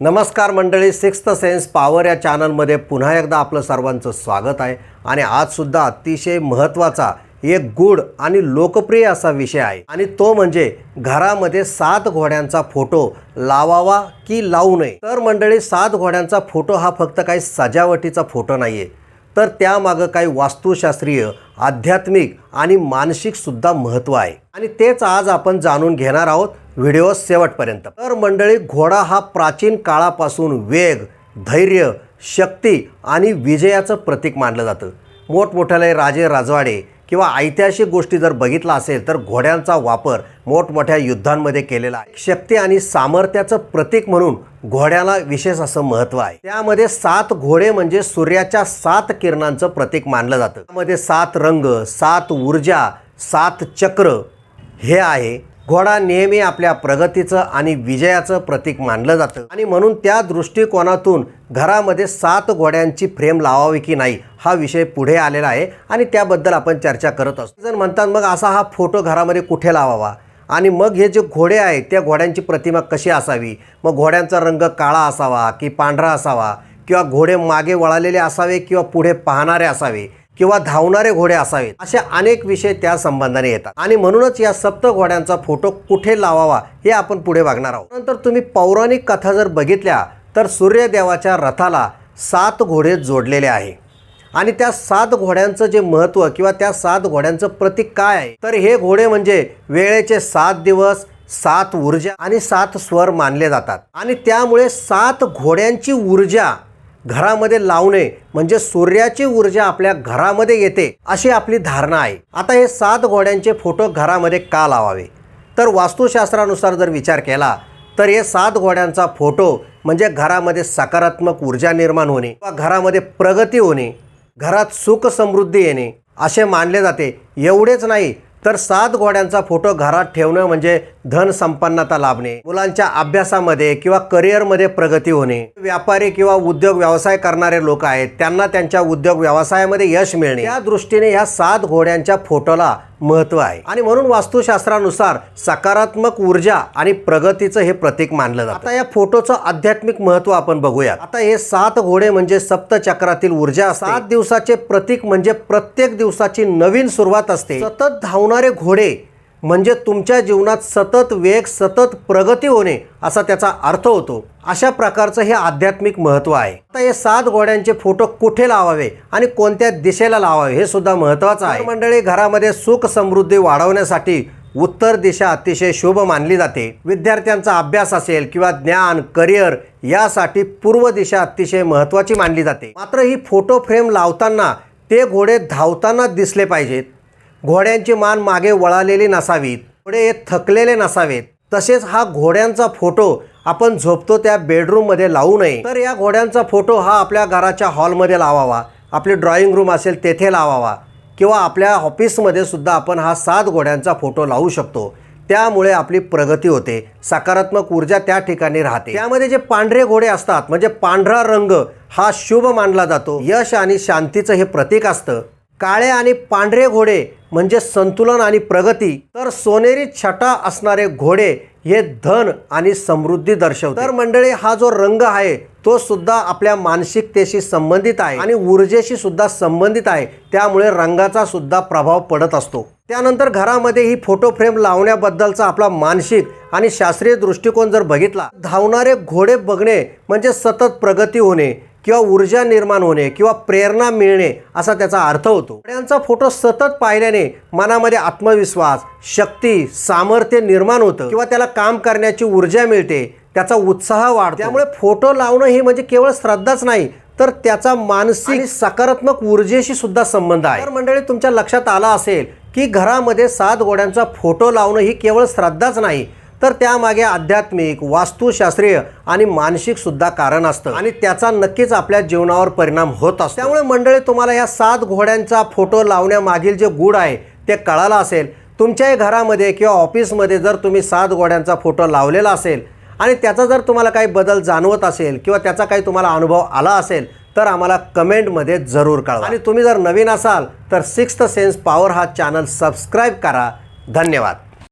नमस्कार मंडळी sixth sense power या चॅनलमध्ये पुन्हा एकदा आपलं सर्वांचं स्वागत आहे. आणि आजसुद्धा अतिशय महत्त्वाचा एक गुड आणि लोकप्रिय असा विषय आहे. आणि तो म्हणजे घरामध्ये सात घोड्यांचा फोटो लावावा की लावू नये? तर मंडळी सात घोड्यांचा फोटो हा फक्त काही सजावटीचा फोटो नाही आहे तर त्यामागं काही वास्तुशास्त्रीय आध्यात्मिक आणि मानसिकसुद्धा महत्त्व आहे. आणि तेच आज आपण जाणून घेणार आहोत. व्हिडिओ शेवटपर्यंत. तर मंडळी घोडा हा प्राचीन काळापासून वेग धैर्य शक्ती आणि विजयाचं प्रतीक मानलं जातं. मोठमोठ्याले राजे राजवाडे किंवा ऐतिहासिक गोष्टी जर बघितला असेल तर घोड्यांचा वापर मोठमोठ्या युद्धांमध्ये केलेला आहे. शक्ती आणि सामर्थ्याचं प्रतीक म्हणून घोड्याला विशेष असं महत्त्व आहे. त्यामध्ये सात घोडे म्हणजे सूर्याच्या सात किरणांचं प्रतीक मानलं जातं. त्यामध्ये सात रंग सात ऊर्जा सात चक्र हे आहे. घोडा नेहमी आपल्या प्रगतीचं आणि विजयाचं प्रतीक मानलं जातं. आणि म्हणून त्या दृष्टिकोनातून घरामध्ये सात घोड्यांची फ्रेम लावावी की नाही हा विषय पुढे आलेला आहे आणि त्याबद्दल आपण चर्चा करत असतो. जर म्हणतात मग असा हा फोटो घरामध्ये कुठे लावावा? आणि मग हे जे घोडे आहेत त्या घोड्यांची प्रतिमा कशी असावी? मग घोड्यांचा रंग काळा असावा की पांढरा असावा? किंवा घोडे मागे वळालेले असावे किंवा पुढे पाहणारे असावे? किंवा धावणारे घोडे असावेत. असे अनेक विषय त्या संबंधाने येतात. आणि म्हणूनच या सप्त घोड्यांचा फोटो कुठे लावावा हे आपण पुढे बघणार आहोत. नंतर तुम्ही पौराणिक कथा जर बघितल्या तर सूर्यदेवाच्या रथाला सात घोडे जोडलेले आहे. आणि त्या सात घोड्यांचं जे महत्त्व किंवा त्या सात घोड्यांचं प्रतीक काय आहे? तर हे घोडे म्हणजे वेळेचे सात दिवस सात ऊर्जा आणि सात स्वर मानले जातात. आणि त्यामुळे सात घोड्यांची ऊर्जा घरामध्ये लावणे म्हणजे सूर्याची ऊर्जा आपल्या घरामध्ये येते अशी आपली धारणा आहे. आता हे सात घोड्यांचे फोटो घरामध्ये का लावावे? तर वास्तुशास्त्रानुसार जर विचार केला तर हे सात घोड्यांचा फोटो म्हणजे घरामध्ये सकारात्मक ऊर्जा निर्माण होणे किंवा घरामध्ये प्रगती होणे घरात सुख समृद्धी येणे असे मानले जाते. एवढेच नाही तर सात घोड्यांचा फोटो घरात ठेवणं म्हणजे धन संपन्नता लाभणे मुलांच्या अभ्यासामध्ये किंवा करिअरमध्ये प्रगती होणे. व्यापारी किंवा उद्योग व्यवसाय करणारे लोक आहेत त्यांना त्यांच्या उद्योग व्यवसायामध्ये यश मिळणे. या दृष्टीने ह्या सात घोड्यांच्या फोटोला महत्त्व आहे. आणि म्हणून वास्तुशास्त्रानुसार सकारात्मक ऊर्जा आणि प्रगतीचं हे प्रतीक मानलं जातं. आता या फोटोचं आध्यात्मिक महत्त्व आपण बघूया आता हे सात घोडे म्हणजे सप्तचक्रातील ऊर्जा सात दिवसाचे प्रतीक म्हणजे प्रत्येक दिवसाची नवीन सुरुवात असते. सतत धावणारे घोडे म्हणजे तुमच्या जीवनात सतत वेग सतत प्रगती होणे असा त्याचा अर्थ होतो. अशा प्रकारचं हे आध्यात्मिक महत्त्व आहे. आता हे सात घोड्यांचे फोटो कुठे लावावे आणि कोणत्या दिशेला लावावे हे सुद्धा महत्त्वाचं आहे. मंडळी घरामध्ये सुख समृद्धी वाढवण्यासाठी उत्तर दिशा अतिशय शुभ मानली जाते. विद्यार्थ्यांचा अभ्यास असेल किंवा ज्ञान करिअर यासाठी पूर्व दिशा अतिशय महत्त्वाची मानली जाते. मात्र ही फोटो फ्रेम लावताना ते घोडे धावताना दिसले पाहिजेत. घोड्यांची मान मागे वळालेली नसावीत घोडे हे थकलेले नसावेत. तसेच हा घोड्यांचा फोटो आपण झोपतो त्या बेडरूममध्ये लावू नये. तर या घोड्यांचा फोटो हा आपल्या घराच्या हॉलमध्ये लावावा. आपली ड्रॉइंग रूम असेल तेथे लावावा. किंवा आपल्या ऑफिसमध्ये सुद्धा आपण हा सात घोड्यांचा फोटो लावू शकतो. त्यामुळे आपली प्रगती होते. सकारात्मक ऊर्जा त्या ठिकाणी राहते. त्यामध्ये जे पांढरे घोडे असतात म्हणजे पांढरा रंग हा शुभ मानला जातो. यश आणि शांतीचं हे प्रतीक असतं. काळे आणि पांढरे घोडे म्हणजे संतुलन आणि प्रगती तर सोनेरी छटा असणारे घोडे हे धन आणि समृद्धी दर्शवतात तर मंडळी हा जो रंग आहे तो सुद्धा आपल्या मानसिकतेशी संबंधित आहे आणि ऊर्जेशी सुद्धा संबंधित आहे. त्यामुळे रंगाचा सुद्धा प्रभाव पडत असतो. त्यानंतर घरामध्ये ही फोटो फ्रेम लावण्याबद्दलचा आपला मानसिक आणि शास्त्रीय दृष्टिकोन जर बघितला धावणारे घोडे बघणे म्हणजे सतत प्रगती होणे. किंवा ऊर्जा निर्माण होणे किंवा प्रेरणा मिळणे असा त्याचा अर्थ होतो. घोड्यांचा फोटो सतत पाहिल्याने मनामध्ये आत्मविश्वास शक्ती सामर्थ्य निर्माण होतं. किंवा त्याला काम करण्याची ऊर्जा मिळते त्याचा उत्साह वाढतो. त्यामुळे फोटो लावणं ही म्हणजे केवळ श्रद्धाच नाही तर त्याचा मानसिक सकारात्मक ऊर्जेशी सुद्धा संबंध आहे. तर मंडळी तुमच्या लक्षात आलं असेल की घरामध्ये सात घोड्यांचा फोटो लावणं ही केवळ श्रद्धाच नाही तर त्यामागे आध्यात्मिक वास्तुशास्त्रीय आणि मानसिकसुद्धा कारण असतं. आणि त्याचा नक्कीच आपल्या जीवनावर परिणाम होत असतो. त्यामुळे मंडळी तुम्हाला या सात घोड्यांचा फोटो लावण्यामागील जे गुड आहे ते कळालं असेल. तुमच्याही घरामध्ये किंवा ऑफिसमध्ये जर तुम्ही सात घोड्यांचा फोटो लावलेला असेल आणि त्याचा जर तुम्हाला काही बदल जाणवत असेल किंवा त्याचा काही तुम्हाला अनुभव आला असेल तर आम्हाला कमेंटमध्ये जरूर कळवा. आणि तुम्ही जर नवीन असाल तर सिक्स्थ सेन्स पॉवर हा चॅनल सबस्क्राईब करा. धन्यवाद.